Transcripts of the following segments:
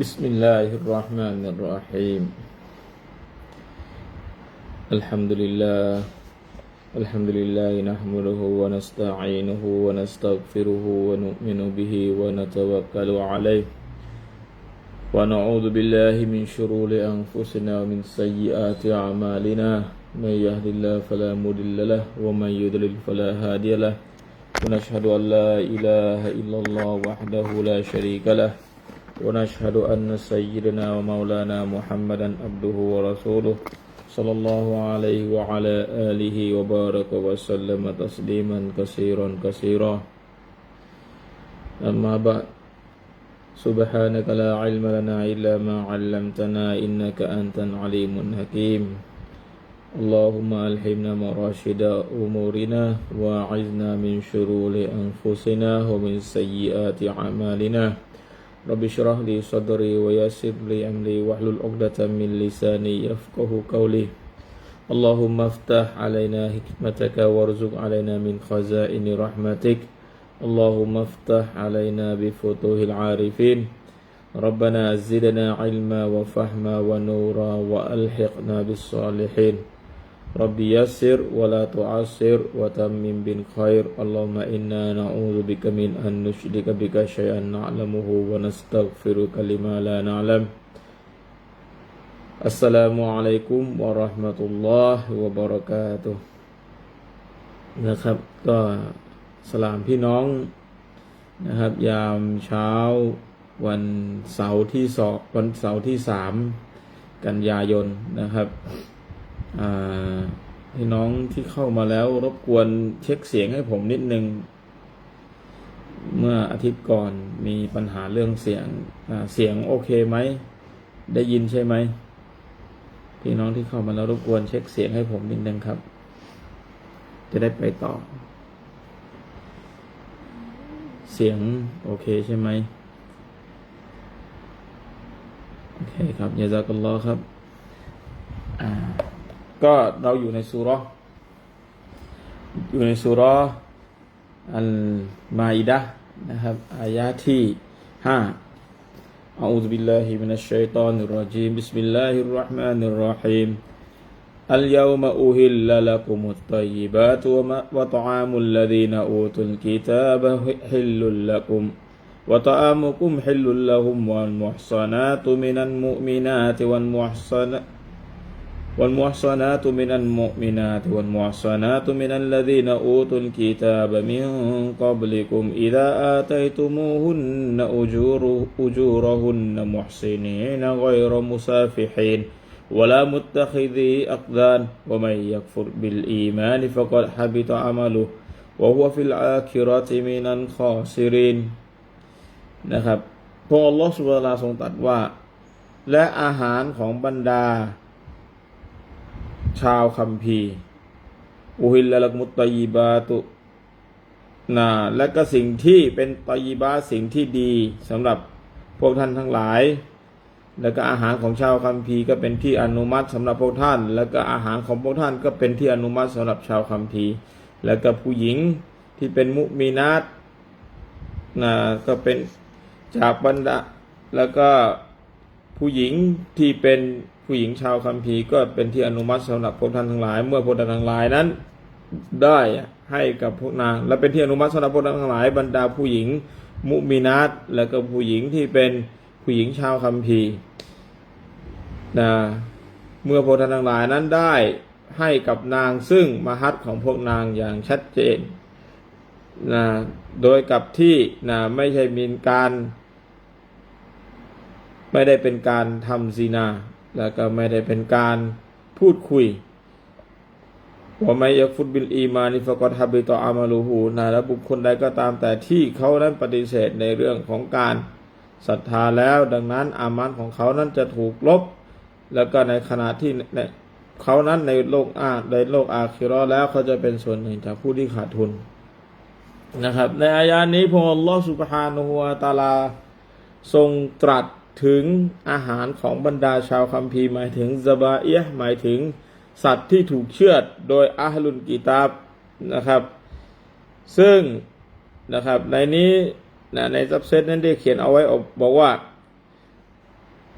بسم الله الرحمن الرحيم. الحمد لله. الحمد لله نحمده ونستعينه ونستغفره ونؤمن به ونتوكل عليه. ونعوذ بالله من شرور أنفسنا ومن سيئات أعمالنا. من يهد الله فلا مضل له ومن يضلل فلا هادي له. ونشهد أن لا إله إلا الله وحده لا شريك له. ونشهد أن سيدنا ومولانا محمدا عبده ورسوله صلى الله عليه وعلى آله وبارك وسلم تسليما كثيرا كثيرا. أما بعد سبحانك لا علم لنا إلا ما علمتنا إنك أنت العليم الحكيم. اللهم ألهمنا مراشد أمورنا وأعذنا من شرور أنفسنا ومن سيئات أعمالنا. ربي اشرح لي صدري ويسر لي أملي واحلل عقدة من لساني يفقه قولي. اللهم افتح علينا حكمتك وارزق علينا من خزائن رحمتك. اللهم افتح علينا بفتوه العارفين. ربنا زدنا علما وفهما ونورا وألحقنا بالصالحين. رب يسر ولا تعسر وتمم بالخير اللهم إنا نعوذ بك من أن نشرك بك شيئا نعلمه ونستغفرك لما لا نعلم السلام عليكم ورحمة الله وبركاته นะครับ ก็สลามพี่น้องนะครับ ยามเช้าวันเสาร์ที่สองวันเสาร์ที่สามกันยายนนะครับ อ่า พี่น้องที่เข้ามาแล้วรบกวนเช็คเสียงให้ผมนิดนึง เมื่ออาทิตย์ก่อนมีปัญหาเรื่องเสียงเสียงโอเคไหม ได้ยินใช่ไหม พี่น้องที่เข้ามาแล้วรบกวนเช็คเสียงให้ผมนิดนึงครับ จะได้ไปต่อ เสียงโอเคใช่ไหมโอเคครับยาซากัลลอครับ อ่า ก็เราอยู่ในสุเราะห์อยู่ในสุเราะห์อัลมาอิดะห์นะครับ อายะที่ห้า أعوذ بالله من الشيطان الرجيم بسم الله الرحمن الرحيم اليوم أهل لكم الطيبات وما- وطعام الذين أوتوا الكتاب حل لكم وطعامكم حل لهم والمحصنات من المؤمنات والمحصنات والمحصنات من المؤمنات والمحصنات من الذين أوتوا الكتاب من قبلكم إذا آتيتموهن أجور أجورهن محسنين غير مسافحين ولا متخذي أقدان ومن يكفر بالإيمان فقد حبط عمله وهو في الآخرة من الخاسرين นะครับพระองค์อัลลอฮฺสุบฮานะฮูวะตะอาลาทรงตรัสว่า และอาหารของบรรดา ชาวคัมภีร์อุฮิลละลักมุตตยีบาตุนะและก็สิ่งที่เป็นตยีบาสิ่งที่ดีสำหรับพวกท่านทั้งหลาย แล้วก็อาหารของชาวคัมภีร์ก็เป็นที่อนุมัติสำหรับพวกท่าน แล้วก็อาหารของพวกท่านก็เป็นที่อนุมัติสำหรับชาวคัมภีร์ แล้วก็ผู้หญิงที่เป็นมุมีนาตนะก็เป็นจากบรรดาแล้วก็ ผู้หญิงที่เป็นผู้หญิงชาวคัมภีร์ก็เป็นที่อนุมัติสำหรับพวกท่านทั้งหลาย เมื่อพวกท่านทั้งหลายนั้น ได้ให้กับพวกนางและเป็นที่อนุมัติสำหรับพวกท่านทั้งหลาย บรรดาผู้หญิงมุมินาตและก็ผู้หญิงที่เป็นผู้หญิงชาวคัมภีร์นะเมื่อพวกท่านทั้งหลายนั้นได้ให้กับนางซึ่งมหัตของพวกนางอย่างชัดเจนนะโดยกับที่นะไม่ใช่มีการ ไม่ได้เป็นการทำซีนา แล้วก็ไม่ได้เป็นการพูดคุยว่าไม่ยักฟุตบิลอีมานิฟกอตฮับิตออามาลูฮูนะและบุคคลใดก็ตามแต่ที่เขานั้นปฏิเสธในเรื่องของการศรัทธาแล้ว ดังนั้นอามันของเขานั้นจะถูกลบ แล้วก็ในขณะที่ในเขานั้นในโลกอาในโลกอาคิรอแล้วเขาจะเป็นส่วนหนึ่งจากผู้ที่ขาดทุนนะครับ ในอายานี้พระองค์ลอสุบฮานุฮุวาตาลาทรงตรัส ถึงอาหารของบรรดาชาวคัมภีร์หมายถึงซาบาเอียะหมายถึงสัตว์ที่ถูกเชือดโดยอาฮลุนกีตาบนะครับ ซึ่งนะครับในนี้นะในซับเซตนั้นได้เขียนเอาไว้บอกว่า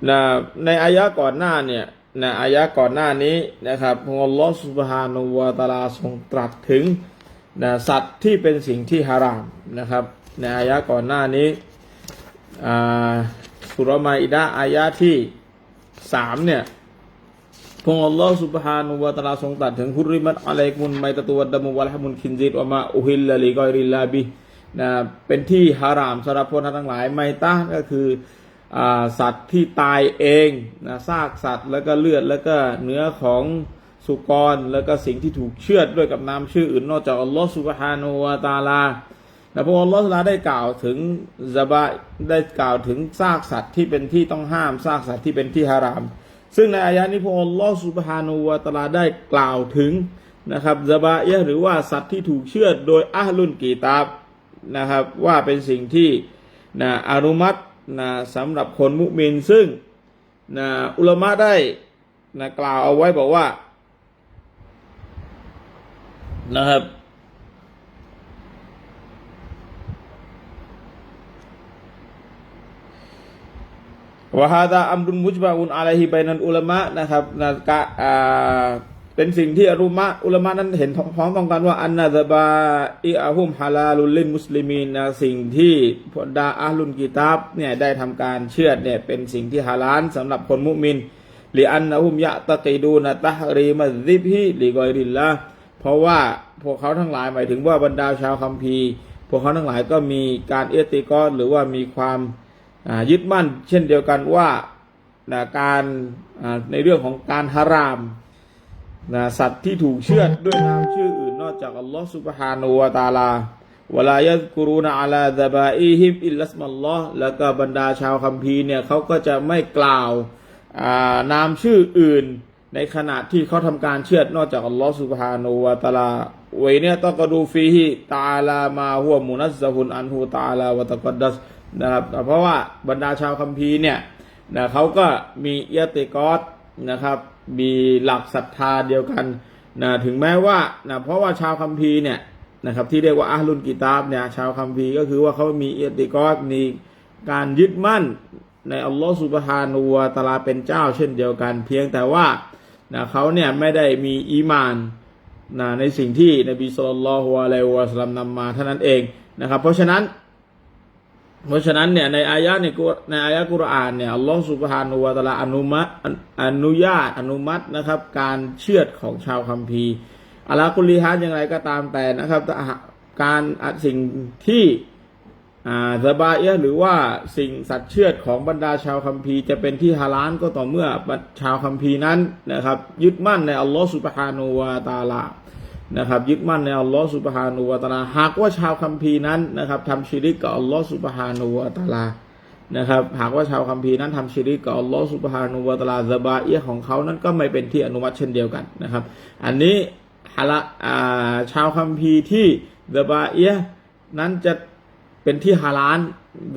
นะในอายะก่อนหน้าเนี่ยนะอายะก่อนหน้านี้นะครับพระอัลลอฮฺสุบฮานุวะตาลาทรงตรัสถึงนะสัตว์ที่เป็นสิ่งที่ฮารามนะครับ ในอายะก่อนหน้านี้อ่า สุรมาอิดะอายะที่สามเนี่ยพระอัลลอฮฺสุบฮานุวะตาลาทรงตรัสถึงฮุริมัตอะลัยกุมุลไมตะตุวัดดะมุวัลฮะมุนคินซิดวะมาอุฮิลละลิกอยริลลาบินะเป็นที่ฮารามสำหรับพวกท่านทั้งหลายไมตะก็คืออสัตว์ที่ตายเองนะซากสัตว์แล้วก็เลือดแล้วก็เนื้อของสุกร แล้วก็สิ่งที่ถูกเชือดด้วยกับน้ำชื่ออื่นนอกจากอัลลอฮฺสุบฮานุวะตาลา และพระอัลลอสลาได้กล่าวถึงซาบะได้กล่าวถึงซากสัตว์ที่เป็นที่ต้องห้ามซากสัตว์ที่เป็นที่ฮาราม ซึ่งในอายะนี้พระอัลลอสุบฮานุวะตลาได้กล่าวถึงนะครับซาบะยะหรือว่าสัตว์ที่ถูกเชื่อโดยอัลลุนกีตาบนะครับว่าเป็นสิ่งที่นะอนุมัตินะสำหรับคนมุมินซึ่งนะอุลมะได้นะกล่าวเอาไว้บอกว่านะครับ วะฮาดาอัมรุนมุจบะอุนอะลัยฮิบายนันอุลามะนะครับนะกะอ่าเป็นสิ่งที่อุลามะอุลามะนั้นเห็นพร้อมต้องกันว่าอันนาซบาอิอาฮุมฮาลาลุลินมุสลิมีนนะสิ่งที่พดาอาลุนกิตาบเนี่ยได้ทำการเชื่อดเนี่ยเป็นสิ่งที่ฮาลาลสำหรับคนมุมินลีอันนะฮุมยะตะกีดูนะตะฮรีมัซิบฮิลีกอยริลละเพราะว่าพวกเขาทั้งหลายหมายถึงว่าบรรดาชาวคัมภีร์พวกเขาทั้งหลายก็มีการเอติกอหรือว่ามีความ ยึดมั่นเช่นเดียวกันว่าการในเรื่องของการฮารามนะสัตว์ที่ถูกเชื่อดด้วยนามชื่ออื่นนอกจากอัลลอฮฺสุบฮานาละตาลาวลายะกุรูนอาลาดะบาอีฮิมอิลลัสมัลลอฮ์แล้วก็บรรดาชาวคัมภีร์เนี่ยเขาก็จะไม่กล่าวนามชื่ออื่น ในขณะที่เขาทำการเชื่อดนอกจากอัลลอฮฺสุบฮานาละตาลาไวเนี่ยต้องกระดูฟีฮิตาลามาหัวมุนัสซะฮุนอันฮูตาลาวะตะกัดดัส นะครับเพราะว่าบรรดาชาวคัมภีร์เนี่ยนะเขาก็มีเอติกอสนะครับ มีหลักศรัทธาเดียวกันนะถึงแม้ว่านะเพราะว่าชาวคัมภีร์เนี่ยนะครับที่เรียกว่าอาลุนกิตาบเนี่ยชาวคัมภีร์ก็คือว่าเขามีเอติกอสมีการยึดมั่นในอัลลอฮฺสุบฮานูวะตาลาเป็นเจ้าเช่นเดียวกัน เพียงแต่ว่านะเขาเนี่ยไม่ได้มีอีมานนะในสิ่งที่นบีสุลต่านละฮ์อะลัยวะสัลลัมนำมาเท่านั้นเองนะครับ เพราะฉะนั้น เพราะฉะนั้นเนี่ยในอายะในในอายะกุรอานเนี่ยอัลลอฮฺสุบฮานุวะตาลาอนุมัติอนุญาตอนุมัตินะครับ การเชื่อดของชาวคัมภีร์อัลลอฮฺกุลิฮัดอย่างไรก็ตามแต่นะครับ การสิ่งที่อ่าซาบาเอะหรือว่าสิ่งสัตว์เชือดของบรรดาชาวคัมภีร์จะเป็นที่ฮาลาลก็ต่อเมื่อชาวคัมภีร์นั้นนะครับ ยึดมั่นในอัลลอฮฺสุบฮานุวะตาลา นะครับยึดมั่นในอัลลอฮฺสุบฮานูวะตาลาหากว่าชาวคัมภีร์นั้นนะครับทำชิริกกับอัลลอฮฺสุบฮานูวะตาลานะครับหากว่าชาวคัมภีร์นั้นทำชิริกกับอัลลอฮฺสุบฮานูวะตาลาซะบาเอียของเขานั้นก็ไม่เป็นที่อนุมัติเช่นเดียวกันนะครับ อันนี้ฮะละอ่าชาวคัมภีร์ที่ซะบาเอียนั้นจะเป็นที่ฮาลาล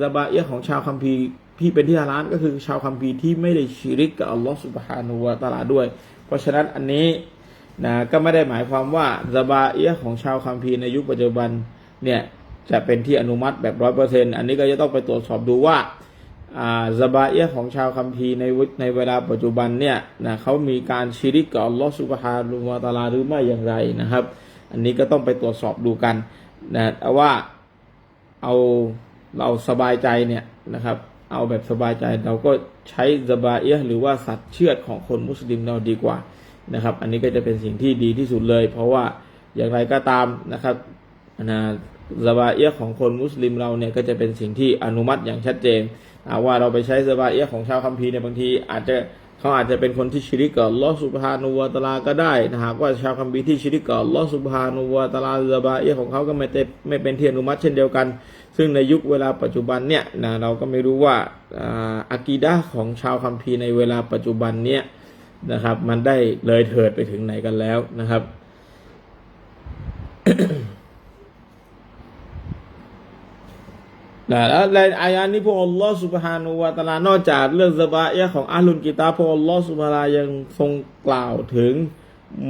ซะบาเอียของชาวคัมภีร์ที่เป็นที่ฮาลาลก็คือชาวคัมภีร์ที่ไม่ได้ชิริกกับอัลลอฮฺสุบฮานูวะตาลาด้วย เพราะฉะนั้นอันนี้ นะก็ไม่ได้หมายความว่าซาบาเอียะของชาวคัมภีร์ในยุคปัจจุบันเนี่ยจะเป็นที่อนุมัติแบบร้อยเปอร์เซ็นอันนี้ก็จะต้องไปตรวจสอบดูว่าซาบาเอียะของชาวคัมภีร์ในวุในเวลาปัจจุบันเนี่ยนะเขามีการชิริกกับอัลลอฮฺสุบฮานุวะตาลาหรือไม่อย่างไรนะครับ อันนี้ก็ต้องไปตรวจสอบดูกันนะว่าเอาเราสบายใจเนี่ยนะครับเอาแบบสบายใจเราก็ใช้ซาบาเอียะหรือว่าสัตว์เชือดของคนมุสลิมเราดีกว่า นะครับ อันนี้ก็จะเป็นสิ่งที่ดีที่สุดเลย เพราะว่าอย่างไรก็ตามนะครับนะซาบาเอียะของคนมุสลิมเราเนี่ยก็จะเป็นสิ่งที่อนุมัติอย่างชัดเจนว่าเราไปใช้ซาบาเอียะของชาวคัมภีร์เนี่ยบางที อาจจะเขาอาจจะเป็นคนที่ชิริกกับลอสุบฮานุวตลาก็ได้นะหากว่าชาวคัมภีร์ที่ชิริกกับลอสุบฮานุวตลาซาบาเอียะของเขาก็ไม่เต็ไม่เป็นที่อนุมัติเช่นเดียวกัน ซึ่งในยุคเวลาปัจจุบันเนี่ยนะเราก็ไม่รู้ว่าอากีดะของชาวคัมภีร์ในเวลาปัจจุบันเนี่ย นะครับ มันได้เลยเถิดไปถึงไหนกันแล้วนะครับ นะแล้วในอายานี้พระอัลลอฮฺสุบฮานุวะตาลานอกจากเรื่องซะบาเอะของอาลุนกิตาพระอัลลอฮฺสุบฮานายังทรงกล่าวถึง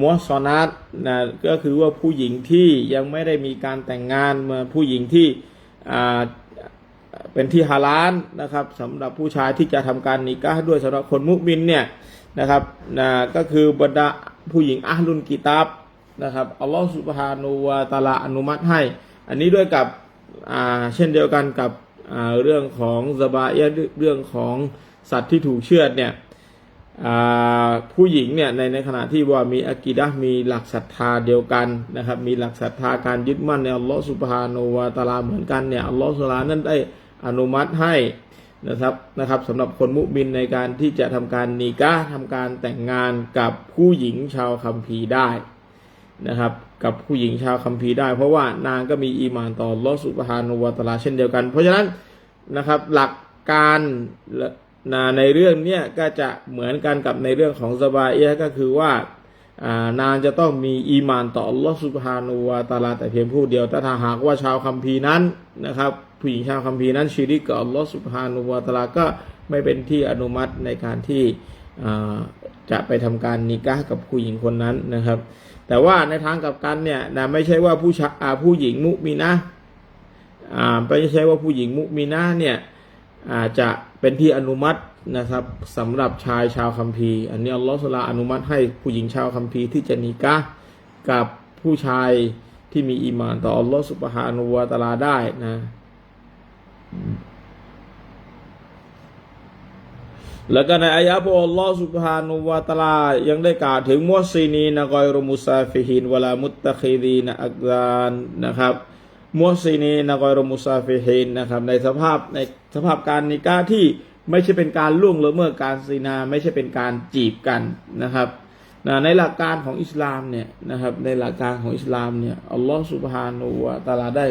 มัวซอนัตนะก็คือว่าผู้หญิงที่ยังไม่ได้มีการแต่งงานมาผู้หญิงที่อ่าเป็นที่ฮาลาลนะครับสำหรับผู้ชายที่จะทำการนิกาด้วยสำหรับคนมุมินเนี่ย นะครับนะก็คือบรรดาผู้หญิงอาลุนกิตาบนะครับอัลลอฮฺสุบฮานูวาตาลาอนุมัติให้ อันนี้ด้วยกับเช่นเดียวกันกับเรื่องของซาบาเอร์เรื่องของสัตว์ที่ถูกเชือดเนี่ยผู้หญิงเนี่ยในในขณะที่ว่ามีอากีดะมีหลักศรัทธาเดียวกันนะครับมีหลักศรัทธาการยึดมั่นในอัลลอฮฺสุบฮานูวาตาลาเหมือนกันเนี่ยอัลลอฮฺสุลานั้นได้อนุมัติให้ นะครับนะครับสำหรับคนมุบินในการที่จะทำการนีกะห์ทำการแต่งงานกับผู้หญิงชาวคัมภีร์ได้นะครับ กับผู้หญิงชาวคัมภีร์ได้ เพราะว่านางก็มีอีมานต่อลอสุบฮานูวาตาลาเช่นเดียวกัน เพราะฉะนั้นนะครับหลักการนะในเรื่องเนี้ยก็จะเหมือนกันกับในเรื่องของสบายเอะก็คือว่าานางจะต้องมีอีมานต่อลอสุบฮานูวาตาลาแต่เพียงผู้เดียวแต่ถ้าหากว่าชาวคัมภีร์นั้นนะครับ ผู้หญิงชาวคัมภีร์นั้นชีริกกับอัลลอฮฺสุบฮานูวาตลาก็ไม่เป็นที่อนุมัติในการที่จะไปทำการนิกะห์กับผู้หญิงคนนั้นนะครับ แต่ว่าในทางกับกันเนี่ยนะไม่ใช่ว่าผู้ชาอ่าผู้หญิงมุมีนะอ่าไม่ใช่ว่าผู้หญิงมุมีนะเนี่ยจะเป็นที่อนุมัตินะครับสำหรับชายชาวคัมภีร์ อันนี้อัลลอฮฺสุลาอนุมัติให้ผู้หญิงชาวคัมภีร์ที่จะนิกะห์กับผู้ชายที่มีอีมานต่ออัลลอฮฺสุบฮานุวาตาลาได้นะ แล้วก็ในอายะห์พระอัลลอฮฺสุบฮานุวาตาลายังได้กล่าวถึงมุสซีนีนะกอยรุมุซาฟิฮินวลามุตตะคีดีนะอักซานนะครับมุสซีนีนะกอยรุมุซาฟิฮินนะครับ ในสภาพในสภาพการนิกาที่ไม่ใช่เป็นการล่วงละเมิดการซีนา ไม่ใช่เป็นการจีบกันนะครับนะในหลักการของอิสลามเนี่ยนะครับในหลักการของอิสลามเนี่ยอัลลอฮฺสุบฮานุวาตาลาได้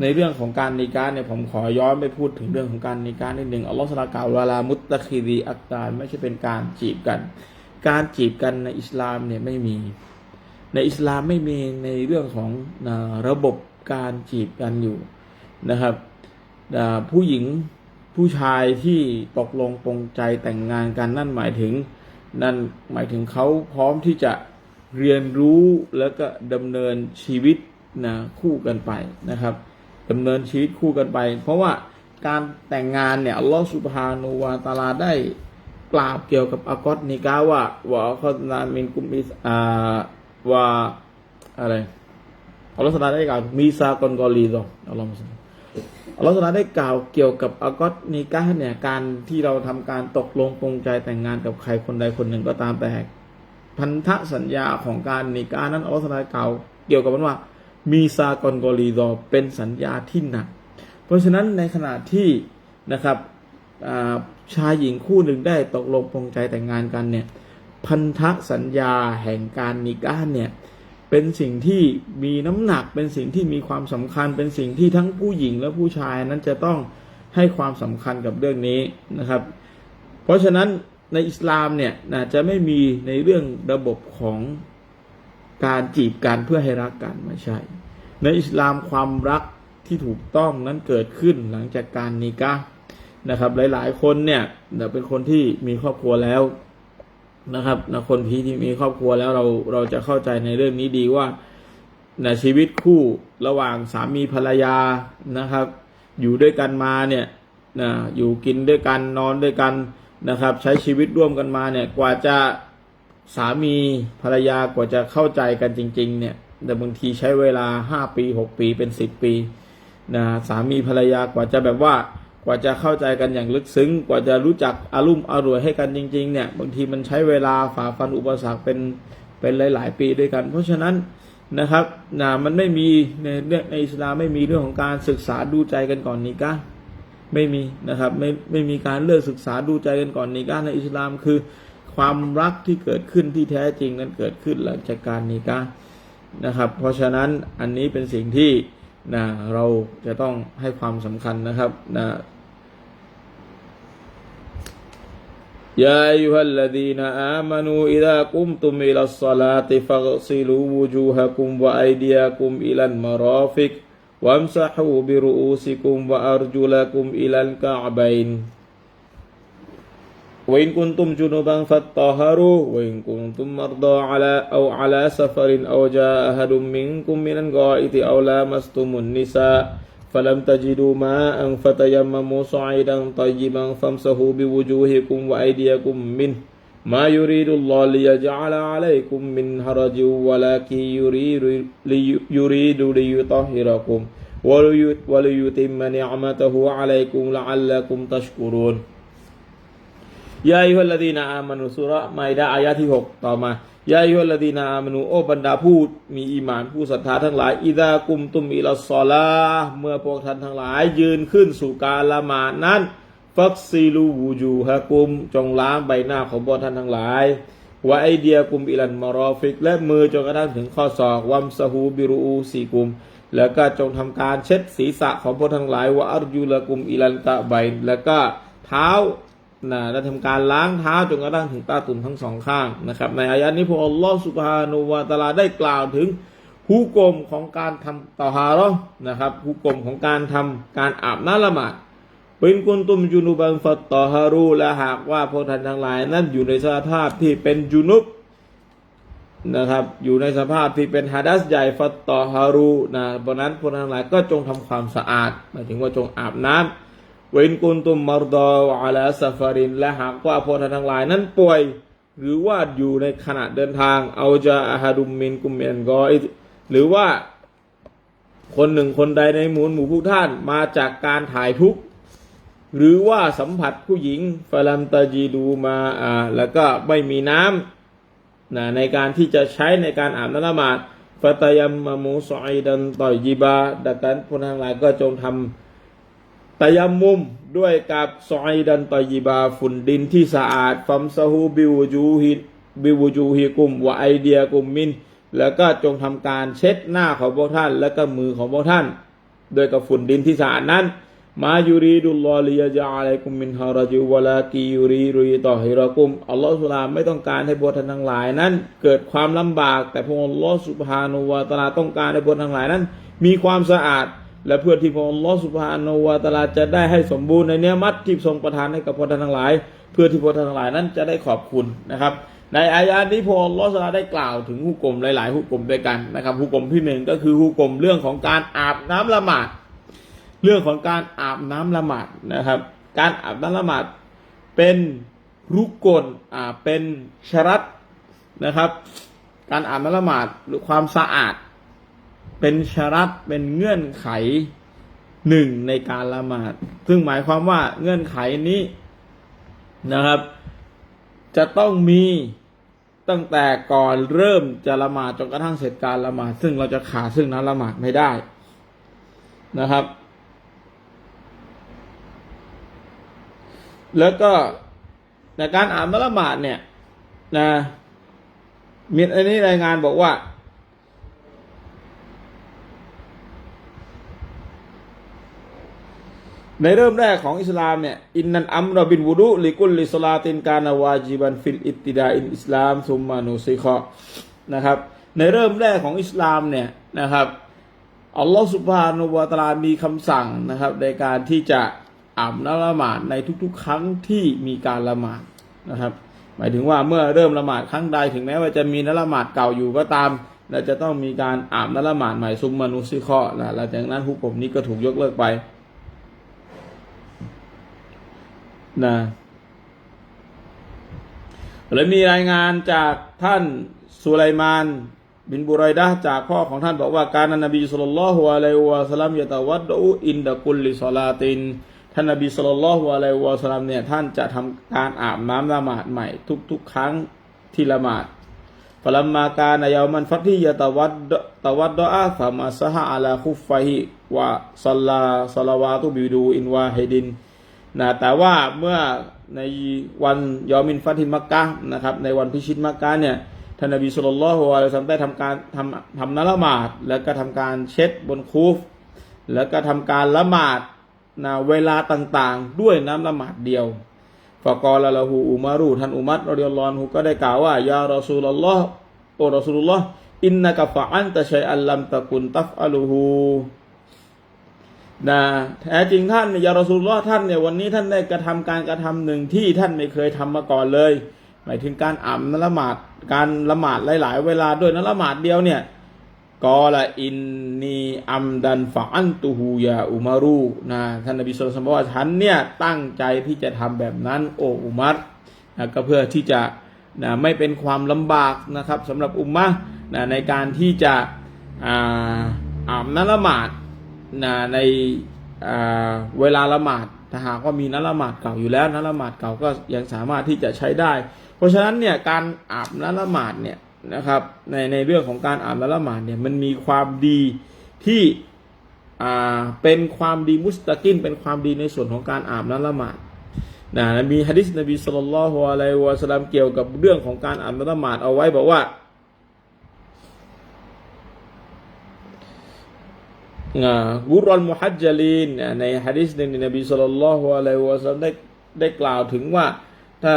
ในเรื่องของการนิกาเนี่ยผมขอย้อนไปพูดถึงเรื่องของการนิกานิดหนึ่งอัลลอฮฺสลากล่าววาลามุตตะคีดีอัตตานไม่ใช่เป็นการจีบกัน การจีบกันในอิสลามเนี่ยไม่มี ในอิสลามไม่มีในเรื่องของนะระบบการจีบกันอยู่นะครับผู้หญิงผู้ชายที่ตกลงปรงใจแต่งงานกันนั่นหมายถึงนั่นหมายถึงเขาพร้อมที่จะเรียนรู้แล้วก็ดำเนินชีวิตนะคู่กันไปนะครับ ดำเนินชีวิตคู่กันไป เพราะว่าการแต่งงานเนี่ยอัลลอฮฺสุบฮานูวาตาลาได้กล่าวเกี่ยวกับอากอตนิกาว่าว่าคอนามินกุมิสอ่าว่าอะไรอัลลอฮฺสุบฮานได้กล่าวมีซากอนกอลีดออัลลอฮฺมุสลิมอัลลอฮฺสุลาได้กล่าวเกี่ยวกับอากอตนีกาเนี่ยการที่เราทำการตกลงปรงใจแต่งงานกับใครคนใดคนหนึ่งก็ตามแต่พันธสัญญาของการนีกานั้นอัลลอฮฺสุลากล่าวเกี่ยวกับมันว่า มีซากอนกอลีดอเป็นสัญญาที่หนัก เพราะฉะนั้นในขณะที่นะครับชายหญิงคู่หนึ่งได้ตกลงปรงใจแต่งงานกันเนี่ยพันธสัญญาแห่งการนิก้าเนี่ยเป็นสิ่งที่มีน้ำหนักเป็นสิ่งที่มีความสำคัญ เป็นสิ่งที่ทั้งผู้หญิงและผู้ชายนั้นจะต้องให้ความสำคัญกับเรื่องนี้นะครับ เพราะฉะนั้นในอิสลามเนี่ยจะไม่มีในเรื่องระบบของ การจีบกันเพื่อให้รักกันไม่ใช่ ในอิสลามความรักที่ถูกต้องนั้นเกิดขึ้นหลังจากการนิกะนะครับ หลาย ๆ คนเนี่ยเป็นคนที่มีครอบครัวแล้วนะครับนะคนพีที่มีครอบครัวแล้วเราเราจะเข้าใจในเรื่องนี้ดีว่านะชีวิตคู่ระหว่างสามีภรรยานะครับ อยู่ด้วยกันมาเนี่ยนะอยู่กินด้วยกันนอนด้วยกันนะครับ ใช้ชีวิตร่วมกันมาเนี่ยกว่าจะ สามีภรรยากว่าจะเข้าใจกันจริง ๆ เนี่ย แต่บางทีใช้เวลาห้าปีหกปีเป็นสิบปีนะสามีภรรยากว่าจะแบบว่ากว่าจะเข้าใจกันอย่างลึกซึ้ง กว่าจะรู้จักอารุ่มอร่วยให้กันจริง ๆ เนี่ย บางทีมันใช้เวลาฝ่าฟันอุปสรรคเป็นเป็นหลาย ๆ ปีด้วยกัน เพราะฉะนั้นนะครับนะมันไม่มีในเรื่องในอิสลามไม่มีเรื่องของการศึกษาดูใจกันก่อนนิกะห์ไม่มีนะครับไม่ไม่มีการเลือกศึกษาดูใจกันก่อนนิกะห์ในอิสลามคือ ความรักที่เกิดขึ้นที่แท้จริงนั้นเกิดขึ้นหลังจากการนิกานะครับ เพราะฉะนั้นอันนี้เป็นสิ่งที่นะเราจะต้องให้ความสำคัญนะครับนะยาอิฮัลลดีนอามานูอิดะกุมตุมิลัสซาลาติฟักซิลูวูจูฮะกุมวะไอเดียกุมอิลันมาราฟิกวัมซาฮูบิรูซิกุมวะอัรจุลกุมอิลันกะอบัยน์ وإن كنتم جنبا فاطهروا وإن كنتم مرضى على أو على سفر أو جاء أحد منكم من الغائط أو لامستم النساء فلم تجدوا ماء فتيمموا صعيدا طيبا فامسحوا بوجوهكم وأيديكم منه ما يريد الله ليجعل عليكم من حرج ولكن يريد يريد ليطهركم ولي- وليتم نعمته عليكم لعلكم تشكرون ยาอิฮัลลดีนาอามานุสุระไมดาอายะที่หกต่อมายาอิฮัลลดีนาอามานุโอบรรดาผู้มีอีหมานผู้ศรัทธาทั้งหลายอิดากุมตุมอิลสซอลาเมื่อพวกท่านทั้งหลาย ยืนขึ้นสู่การละหมาดนั้น ฟักซีลูวูจูฮะกุม จงล้างใบหน้าของพวกท่านทั้งหลายวะไอเดียกุมอิลันมารอฟิก และมือจนกระทั่งถึงข้อศอกวัมสฮูบิรูอูสีกุม แล้วก็จงทำการเช็ดศีรษะของพวกท่านทั้งหลายวะอัรยูละกุมอิลันกะไบแล้วก็เท้า นะและทำการล้างเท้าจนกระทั่งถึงตาตุ่มทั้งสองข้างนะครับ ในอายะนี้พระอัลลอฮฺสุบฮานุวาตาลาได้กล่าวถึงฮุกกลมของการทำตอฮาราะนะครับฮุกกลมของการทำการอาบน้ำละหมาดเป็นกุนตุมจุนุบันฟัตตอฮารูและหากว่าพวกท่านทั้งหลาย นั้นอยู่ในสภาพที่เป็นจุนุบนะครับอยู่ในสภาพที่เป็นฮาดัสใหญ่ฟัตตอฮารูนะเพราะนั้นพวกท่านทั้งหลายก็จงทำความสะอาดหมายถึงว่าจงอาบน้ำ เวนกุนตุมมารดออาลาซาฟาริน และหากว่าพวกท่านทั้งหลายนั้นป่วย หรือว่าอยู่ในขณะเดินทาง เอาจะอาฮาดุมมินกุมเมนกอยหรือว่าคนหนึ่งคนใดในหมู่หมู่ผู้ท่านมาจากการถ่ายทุกข์ หรือว่าสัมผัสผู้หญิงฟาลัมตาจีดูมาอ่าแล้วก็ไม่มีน้ำนะในการที่จะใช้ในการอาบน้ำละหมาดฟาตายัมมามูซอยดันต่อยยิบาดังนั้นพวกท่านทั้งหลายก็จงทำ ตยัมมุมด้วยกับซอยดันตอยิบาฝุ่นดินที่สะอาดฟัมซาฮูบิวจูฮิบิวจูฮิกุมวะไอเดียกุมมิน แล้วก็จงทำการเช็ดหน้าของพวกท่าน และก็มือของพวกท่านด้วยกับฝุ่นดินที่สะอาดนั้น มายูรีดุลลอลิยะจาอะลัยกุมมินฮาราจิวะลากียูรีรุยตอฮิรอกุมอัลลอฮฺสุลาไม่ต้องการให้พวกท่านทั้งหลายนั้น เกิดความลำบาก แต่พระองค์อัลลอฮฺสุบฮานุวะตาลาต้องการให้พวกท่านทั้งหลายนั้น มีความสะอาด และเพื่อที่พระองค์อัลอสุบฮานวาตาลาจะได้ให้สมบูรณ์ในเนื้อมัดที่ทรงประทานให้กับพวกท่านทั้งหลาย เพื่อที่พวกท่านทั้งหลายนั้นจะได้ขอบคุณนะครับ ในอายานี้พระองค์อัลอสุบฮาได้กล่าวถึงฮุกกลมหลายๆฮุกกลมด้วยกันนะครับฮุกกลมที่หนึ่งก็คือฮุกกลมเรื่องของการอาบน้ำละหมาด เรื่องของการอาบน้ำละหมาดนะครับ การอาบน้ำละหมาดเป็นรุกกลอ่าเป็นชรัตนะครับ การอาบน้ำละหมาดหรือความสะอาด เป็นชรัตเป็นเงื่อนไขหนึ่งในการละหมาด ซึ่งหมายความว่าเงื่อนไขนี้นะครับ จะต้องมีตั้งแต่ก่อนเริ่มจะละหมาดจนกระทั่งเสร็จการละหมาด ซึ่งเราจะขาดซึ่งนั้นละหมาดไม่ได้นะครับ แล้วก็ในการอ่านมละหมาดเนี่ยนะมีอันนี้รายงานบอกว่า ในเริ่มแรกของอิสลามเนี่ยอินนันอัมรบินวุดุลิกุลลิสลาตินกานาวาจิบันฟิลอิตติดาอินอิสลามซุมมานุซิคอนะครับ ในเริ่มแรกของอิสลามเนี่ยนะครับอัลลอฮฺสุบฮานุวะตาลามีคำสั่งนะครับ ในการที่จะอาบน้ำละหมาดในทุกๆ ครั้งที่มีการละหมาดนะครับ หมายถึงว่าเมื่อเริ่มละหมาดครั้งใดถึงแม้ว่าจะมีนละหมาดเก่าอยู่ก็ตามและจะต้องมีการอาบน้ำละหมาดใหม่ซุมมานุซิคอนะหลังจากนั้นฮุกผมนี้ก็ถูกยกเลิกไป นะเลยมีรายงานจากท่านสุไลมาน บินบุไรดะจากพ่อของท่านบอกว่าการนบีสุลต่านละฮ์อะลัยวะสลัมยะตะวัดดูอินดะกุลลิซอลาตินท่านนบีสุลต่านละฮ์อะลัยวะสลัมเนี่ยท่านจะทำการอาบน้ำละหมาดใหม่ ทุก ๆ ครั้งที่ละหมาดฟลัมมาการนายามันฟัตฮิยะตะวัดตะวัดดออาฟะมาซะฮะอะลาคุฟฟะฮิวะซัลลาซอลาวาตุบิดูอินวาฮิดิน นะแต่ว่าเมื่อในวันยอมินฟัติมักกะนะครับในวันพิชิตมักกะเนี่ยท่านนบีสุลต่านละฮ์อะลัยซัมได้ทำการทำทำน้ำละหมาด แล้วก็ทำการเช็ดบนคูฟ แล้วก็ทำการละหมาดนะเวลาต่างๆ ด้วยน้ำละหมาดเดียวฟะกอลละหูอุมารูท่านอุมัรรอดิยลลอฮอันฮุก็ได้กล่าวว่ายารอซูลลอฮ์โอรอซูลุลลอฮ์อินนักฟะอันตะชัยอัลลัมตะกุนตัฟอัลูฮู นะแท้จริงท่านเยารอซูลุลลอท่านเนี่ยวันนี้ท่านได้กระทำการกระทำหนึ่งที่ท่านไม่เคยทำมาก่อนเลย หมายถึงการอ่ำนละหมาดการละหมาดหลาย ๆ เวลาด้วยนละหมาดเดียวเนี่ยกอละอินนีอัมดันฟะอันตูฮูยาอุมารูนะท่านนบีสุลต่านบอกว่าฉันเนี่ยตั้งใจที่จะทำแบบนั้น โออุมัรนะก็เพื่อที่จะนะไม่เป็นความลำบากนะครับสำหรับอุมมะนะในการที่จะอ่าอาบน้ำละหมาด นะในเวลาละหมาดถ้าหากว่ามีน้ำละหมาดเก่าอยู่แล้วน้ำละหมาดเก่าก็ยังสามารถที่จะใช้ได้ เพราะฉะนั้นเนี่ยการอาบน้ำละหมาดเนี่ยนะครับในในเรื่องของการอาบน้ำละหมาดเนี่ยมันมีความดีที่เป็นความดีมุสตะกินเป็นความดีในส่วนของการอาบน้ำละหมาดนะมีฮะดิษนบีสุลต่านละฮ์อะลัยวะสลลัมเกี่ยวกับเรื่องของการอาบน้ำละหมาดเอาไว้บอกว่า กุรอนมุฮัจจลีนในฮะดิษหนึ่งนบีสุลต่านละฮ์อะลัยฮิวะสัลลัมได้ได้กล่าวถึงว่า ถ้า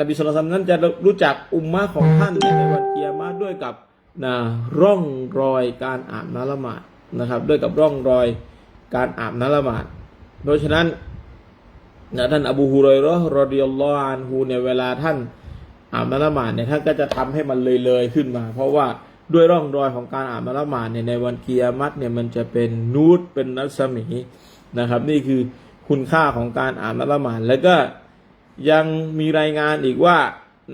นบีสุลต่านนั้นจะรู้จักอุมมะของท่านในวันเกียรมาด้วยกับนะร่องรอยการอาบน้ำละหมาดนะครับ ด้วยกับร่องรอยการอาบน้ำละหมาดโดยฉะนั้นนะท่านอบูฮุรอยราะรอดิยัลลอฮุอันฮูเนี่ยเวลาท่านอาบน้ำละหมาดเนี่ยท่านก็จะทำให้มันเลยๆขึ้นมา เพราะว่า ด้วยร่องรอยของการอ่าน้ำละหมาดเนี่ยในวันกิยามัตเนี่ยมันจะเป็นนูตเป็นรัศมีนะครับ นี่คือคุณค่าของการอ่าน้ำละหมาดแล้วก็ยังมีรายงานอีกว่า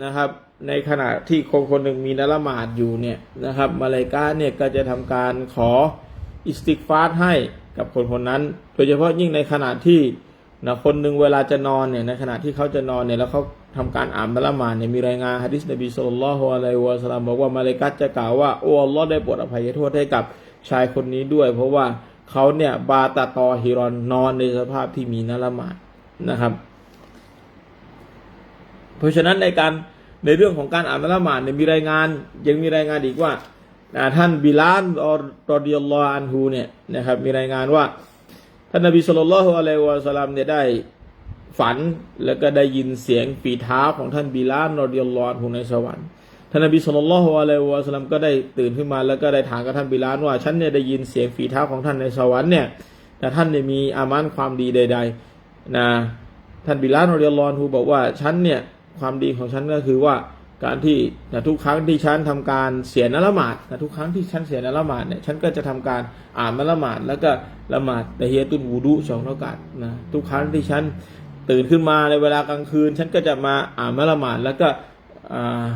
นะครับ ในขณะที่คนคนหนึ่งมีนละหมาดอยู่เนี่ยนะครับ มาเลกาเนี่ยก็จะทำการขออิสติกฟาร์ให้กับคนคนนั้น โดยเฉพาะยิ่งในขณะที่ นะคนหนึ่งเวลาจะนอนเนี่ยในขณะที่เขาจะนอนเนี่ยแล้วเขาทำการอ่านละหมาดเนี่ยมีรายงานฮะดิษนบีสุลต่านละฮ์อะลัยวะสัลลัมบอกว่ามาเลกัตจะกล่าวว่าโอ้อัลลอฮ์ได้โปรดอภัยโทษให้กับชายคนนี้ด้วย เพราะว่าเขาเนี่ยบาตาตอฮิรอนนอนในสภาพที่มีนละหมาดนะครับ เพราะฉะนั้นในการในเรื่องของการอ่านละหมาดเนี่ยมีรายงาน ยังมีรายงานอีกว่าอ่าท่านบิลานอรอดิยัลลอฮ์อันฮูเนี่ยนะครับมีรายงานว่า ท่านนบีสุลต่านละฮ์อะลัยวะสัลลัมเนี่ยได้ฝันแล้วก็ได้ยินเสียงฝีเท้าของท่านบิลานอดิยลลอนฮูในสวรรค์ท่านนบีสุลต่านละฮ์อะลัยวะสัลลัมก็ได้ตื่นขึ้นมาแล้วก็ได้ถามกับท่านบิลานว่าฉันเนี่ยได้ยินเสียงฝีเท้าของท่านในสวรรค์เนี่ยแต่ท่านเนี่ยมีอามานความดีใด ๆนะท่านบิลานอดิยลลอนฮูบอกว่าฉันเนี่ยความดีของฉันก็คือว่า การที่นะทุกครั้งที่ฉันทำการเสียนละหมาดนะทุกครั้งที่ฉันเสียนละหมาดเนี่ยฉันก็จะทำการอ่านละหมาดแล้วก็ละหมาดแตะเฮียตุนวูดุสองรากาศนะทุกครั้งที่ฉันตื่นขึ้นมาในเวลากลางคืน ฉันก็จะมาอ่านละหมาดแล้วก็อ่า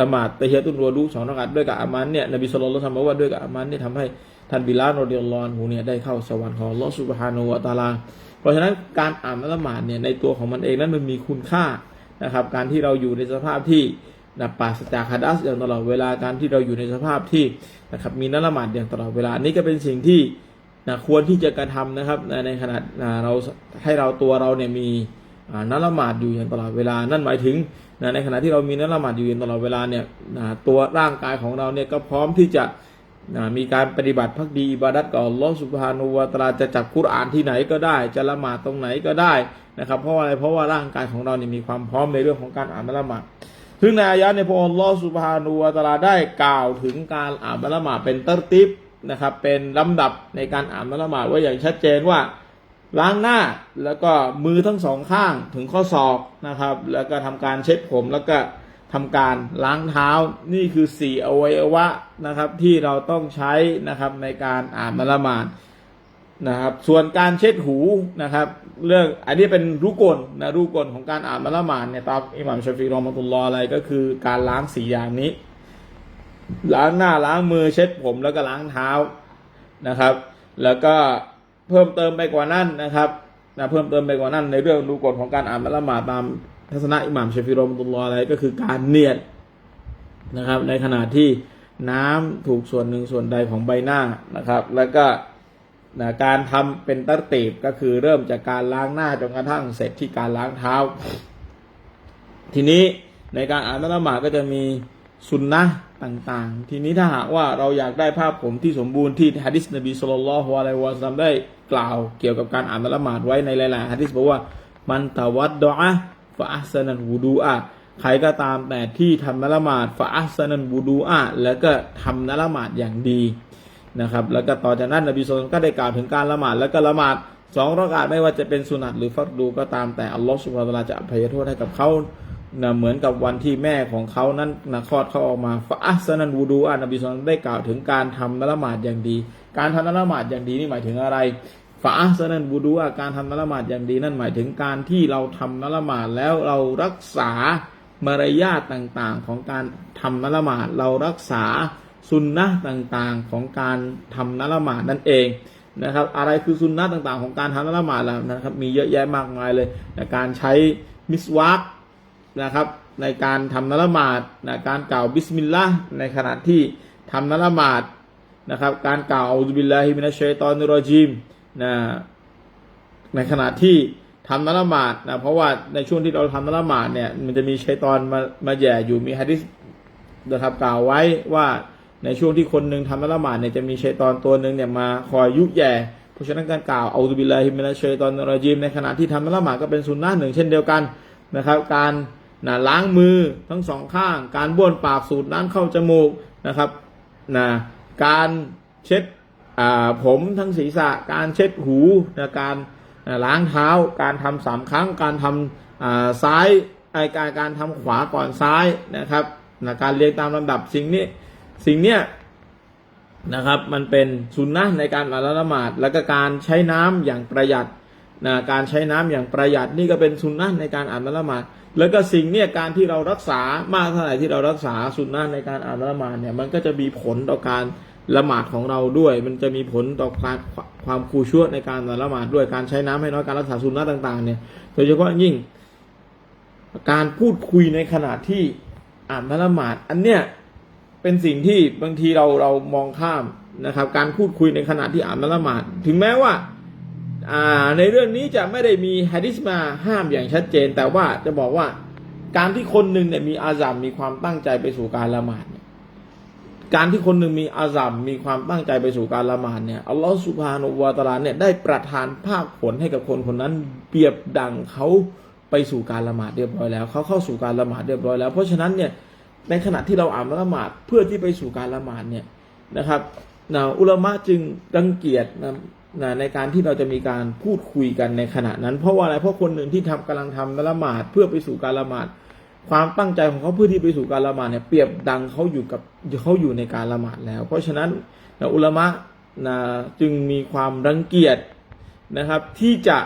ละหมาดแตะเฮียตุนวูดุสองรากาศด้วยกับอามันเนี่ยนบีสุลต่านบอกว่าด้วยกับอามันเนี่ยทำให้ท่านบิลาลรอดิยัลลอนฮูเนี่ยได้เข้าสวรรค์ของลอฮ์ซุบฮานุวะตาลาเพราะฉะนั้นการอ่านละหมาดเนี่ยในตัวของมันเองนั้นมันมีคุณค่า นะครับ การที่เราอยู่ในสภาพที่นะปราศจากฮัดัสอย่างตลอดเวลาการที่เราอยู่ในสภาพที่นะครับมีนัละหมาดอย่างตลอดเวลานี้ก็เป็นสิ่งที่นะควรที่จะกระทำนะครับในขณะนะเราให้เราตัวเราเนี่ยมีอ่นัละหมาดอยู่อย่างตลอดเวลา นั่นหมายถึงนะในขณะที่เรามีนัละหมาดอยู่อย่างตลอดเวลาเนี่ยนะตัวร่างกายของเราเนี่ยก็พร้อมที่จะนะมีการปฏิบัติพักดีอิบาดัตกับอัลลอฮฺสุบฮานุวะตาลาจะจับกุรอานที่ไหนก็ได้ จะละหมาดตรงไหนก็ได้ นะครับเพราะว่าอะไรเพราะว่าร่างกายของเราเนี่ยมีความพร้อมในเรื่องของการอ่านละหมาดซึ่งในอายะในพระองค์ลอสุภานูวตลาได้กล่าวถึงการอ่านละหมาดเป็นตร์ติบนะครับเป็นลำดับในการอ่านละหมาดไว้อย่างชัดเจนว่าล้างหน้าแล้วก็มือทั้งสองข้างถึงข้อศอกนะครับ แล้วก็ทำการเช็ดผมแล้วก็ทำการล้างเท้านี่คือสี่อวัยวะนะครับที่เราต้องใช้นะครับในการอ่านบัลละหมาด นะครับ ส่วนการเช็ดหูนะครับ เรื่องอันนี้เป็นรูกลนะรูกลของการอ่านมัละมาดเนี่ยตามอิหม่ามชาฟีรอมตุลลออะไรก็คือการล้างสีอย่างนี้ ล้างหน้าล้างมือเช็ดผมแล้วก็ล้างเท้านะครับ แล้วก็เพิ่มเติมไปกว่านั้นนะครับนะเพิ่มเติมไปกว่านั้นในเรื่องรูกลของการอ่านมัละมาดตามทัศนะอิหม่ามชาฟีรอมตุลลออะไรก็คือการเนียดนะครับ ในขณะที่น้ำถูกส่วนหนึ่งส่วนใดของใบหน้านะครับ แล้วก็ นะการทำเป็นตัตีบก็คือเริ่มจากการล้างหน้าจนกระทั่งเสร็จที่การล้างเท้า ทีนี้ในการอ่านละหมาดก็จะมีสุนนะต่างๆ ทีนี้ถ้าหากว่าเราอยากได้ภาพผมที่สมบูรณ์ที่ฮะดิษนบีสุลต่านละฮ์อะลัยวะสัลลัมได้กล่าวเกี่ยวกับการอ่านละหมาดไว้ในหลายๆฮะดิษบอกว่ามันตะวัดดออะฟะอัสนันวูดูอะใครก็ตามแต่ที่ทำนละหมาดฟะอัสนันวูดูอะแล้วก็ทำนละหมาดอย่างดี นะครับแล้วก็ต่อจากนั้นนบีสุลต่านก็ได้กล่าวถึงการละหมาดแล้วก็ละหมาดสองรากาศไม่ว่าจะเป็นสุนัตหรือฟัดดูก็ตามแต่อัลลอฮฺสุบฮานะตะลาจะอภัยโทษให้กับเขานะเหมือนกับวันที่แม่ของเขานั้นนะคลอดเขาออกมาฟาอัสนันวูดูอานบีสุลต่านได้กล่าวถึงการทำนละหมาดอย่างดี การทำนละหมาดอย่างดีนี่หมายถึงอะไรฟาอัสนันวูดูอาการทำนละหมาดอย่างดี นั่นหมายถึงการที่เราทำนละหมาดแล้วเรารักษามารยาทต่างๆ ของการทำนละหมาดเรารักษา สุนนะต่างๆของการทำนัละหมาดนั่นเองนะครับ อะไรคือสุนนะต่างๆ ของการทำนัละหมาดล่ะนะครับ มีเยอะแยะมากมายเลยแต่การใช้มิสวากนะครับ ในการทำนัละหมาดนะการกล่าวบิสมิลลาห์ในขณะที่ทำนัละหมาดนะครับการกล่าวอัลลอฮฺบิลลาฮิมินัชชัยตอนิรรจีมนะในขณะที่ทำนัละหมาดนะเพราะว่าในช่วงที่เราทำนัละหมาดเนี่ยมันจะมีชัยตอนมามาแย่อยู่มีฮะดิษนะครับกล่าวไว้ว่า ในช่วงที่คนหนึ่งทำละหมาดเนี่ยจะมีชัยตอนตัวหนึ่งเนี่ยมาคอยยุแย่เพราะฉะนั้นการกล่าวอัลลอฮฺบิลาฮิมินัชชัยตอนิรรจีมในขณะที่ทำละหมาดก็เป็นสุนนะหนึ่งเช่นเดียวกันนะครับ การนะล้างมือทั้งสองข้าง การบ้วนปากสูดน้ำเข้าจมูกนะครับนะการเช็ดอ่าผมทั้งศีรษะ การเช็ดหูนะการนะล้างเท้า การทำสามครั้ง การทำอ่าซ้ายไอการการทำขวาก่อนซ้ายนะครับนะการเรียงตามลำดับสิ่งนี้ สิ่งเนี้ยนะครับมันเป็นสุนนะในการอ่านละหมาดแล้วก็การใช้น้ำอย่างประหยัดนะการใช้น้ำอย่างประหยัดนี่ก็เป็นสุนนะในการอ่านละหมาดแล้วก็สิ่งเนี่ยการที่เรารักษามากเท่าไหร่ที่เรารักษาสุนนะในการอ่านละหมาดเนี่ยมันก็จะมีผลต่อการละหมาดของเราด้วย มันจะมีผลต่อความความคูชั่วในการอ่านละหมาดด้วยการใช้น้ำให้น้อยการรักษาสุนนะต่าง ๆเนี่ยโดยเฉพาะยิ่ง การพูดคุยในขณะที่อ่านละหมาดอันเนี้ย เป็นสิ่งที่บางทีเราเรามองข้ามนะครับ การพูดคุยในขณะที่อ่านละหมาดถึงแม้ว่าอ่าในเรื่องนี้จะไม่ได้มีฮะดิษมาห้ามอย่างชัดเจน แต่ว่าจะบอกว่าการที่คนหนึ่งเนี่ยมีอาซัมมีความตั้งใจไปสู่การละหมาดการที่คนหนึ่งมีอาซัมมีความตั้งใจไปสู่การละหมาดเนี่ยอัลลอฮฺสุบฮานุวาตาลาเนี่ยได้ประทานภาคผลให้กับคนคนนั้นเปรียบดังเขาไปสู่การละหมาดเรียบร้อยแล้วเขาเข้าสู่การละหมาดเรียบร้อยแล้ว เพราะฉะนั้นเนี่ย ในขณะที่เราอ่านละหมาดเพื่อที่ไปสู่การละหมาดเนี่ยนะครับนะอุลามะจึงรังเกียจนะนะในการที่เราจะมีการพูดคุยกันในขณะนั้น เพราะว่าอะไรเพราะคนหนึ่งที่ทำกำลังทำละหมาดเพื่อไปสู่การละหมาด ความตั้งใจของเขาเพื่อที่ไปสู่การละหมาดเนี่ยเปรียบดังเขาอยู่กับเขาอยู่ในการละหมาดแล้ว เพราะฉะนั้นนะอุลามะนะจึงมีความรังเกียจนะครับที่จะ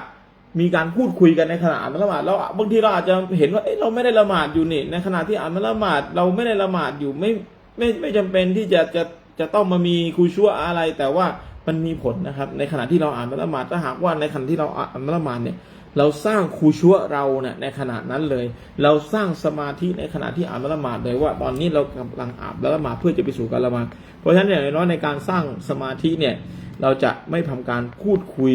มีการพูดคุยกันในขณะอ่านละหมาดแล้วบางทีเราอาจจะเห็นว่าเเราไม่ได้ละหมาดอยู่นี่ ในขณะที่อ่านละหมาดเราไม่ได้ละหมาดอยู่ไม่ไม่ไม่จำเป็นที่จะจะจะต้องมามีคูชั่วอะไร แต่ว่ามันมีผลนะครับ ในขณะที่เราอ่านละหมาดถ้าหากว่าในขณะที่เราอ่านละหมาดเนี่ยเราสร้างคูชั่วเราเนี่ยในขณะนั้นเลย เราสร้างสมาธิในขณะที่อ่านละหมาดเลยว่า ตอนนี้เรากำลังอ่านละหมาดเพื่อจะไปสู่การละหมาดเพราะฉะนั้นอย่างน้อยในการสร้างสมาธิเนี่ยเราจะไม่ทำการพูดคุย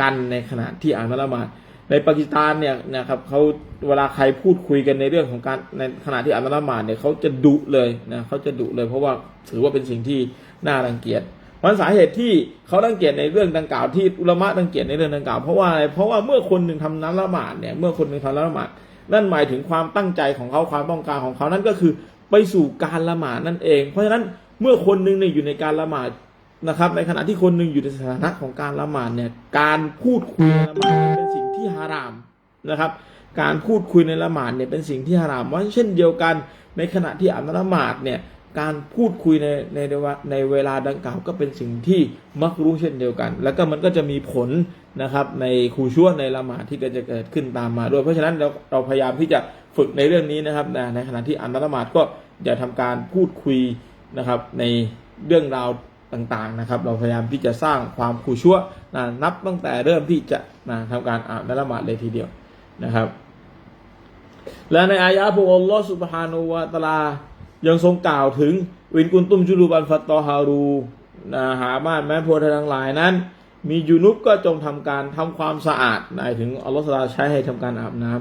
กันในขณะที่อ่านละหมาดในปากีสถานเนี่ยนะครับเขาเวลาใครพูดคุยกันในเรื่องของการในขณะที่อ่านละหมาดเนี่ยเขาจะดุเลยนะเขาจะดุเลย เพราะว่าถือว่าเป็นสิ่งที่น่ารังเกียจมันสาเหตุที่เขารังเกียจในเรื่องดังกล่าวที่อุลามะรังเกียจในเรื่องดังกล่าวเพราะว่าอะไรเพราะว่าเมื่อคนหนึ่งทำน้ำละหมาดเนี่ยเมื่อคนหนึ่งทำละหมาดนั่นหมายถึงความตั้งใจของเขาความต้องการของเขานั่นก็คือไปสู่การละหมาดนั่นเอง เพราะฉะนั้นเมื่อคนหนึ่งเนี่ยอยู่ในการละหมาด นะครับ ในขณะที่คนหนึ่งอยู่ในสถานะของการละหมาดเนี่ย การพูดคุยละหมาดเป็นสิ่งที่ฮารามนะครับ การพูดคุยในละหมาดเนี่ยเป็นสิ่งที่ฮารามเพราเช่นเดียวกัน ในขณะที่อ่านละหมาดเนี่ยการพูดคุยในในในเวลาดังกล่าวก็เป็นสิ่งที่มักรู้เช่นเดียวกัน แล้วก็มันก็จะมีผลนะครับในคูชั่วในละหมาดที่ก็จะเกิดขึ้นตามมาด้วย เพราะฉะนั้นเราเราพยายามที่จะฝึกในเรื่องนี้นะครับในขณะที่อ่านละหมาดก็อย่าทำการพูดคุยนะครับในเรื่องราว ต่างๆนะครับ เราพยายามที่จะสร้างความครูชั่วนะนับตั้งแต่เริ่มที่จะนะทำการอ่านละหมาดเลยทีเดียวนะครับ และในอายะห์พระอัลลอฮฺสุบฮานูวะตลา ยังทรงกล่าวถึงวินกุนตุมจุลูบันฟัตตอฮารูนะหาบ้านแม้พวกเธอทั้งหลายนั้น มียูนุบก็จงทำการทำความสะอาดหมายถึงอัลลอฮฺตะอาลาใช้ให้ทำการอาบน้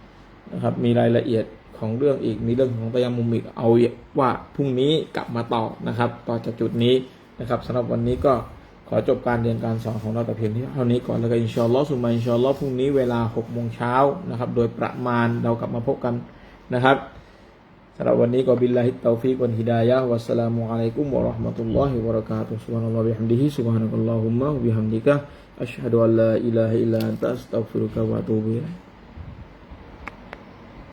ำนะครับ มีรายละเอียดของเรื่องอีกมีเรื่องของตะยามุมอีกเอาว่าพรุ่งนี้กลับมาต่อนะครับ ต่อจากจุดนี้ นะครับสำหรับวันนี้ก็ขอจบการเรียนการสอนของเราแต่เพียงเท่านี้ก่อนแล้วก็อินชาอัลลอสุมาอินชาอัลลอพรุ่งนี้เวลา6โมงเช้านะครับ โดยประมาณเรากลับมาพบกันนะครับสำหรับวันนี้ก็บิลลาฮิตตอฟิกวันฮิดายะฮ์วัสสลามุอะลัยกุมวะราะห์มะตุลลอฮิวะบะเราะกาตุฮ์ซุบฮานัลลอฮ์บิฮัมดิฮิซุบฮานักัลลอฮุมมะวะบิฮัมดิกะอัชฮะดุอัลลาอิลาฮะอิลลัลอันตะอัสตัฆฟิรุกะวะอะตูบุอิลัย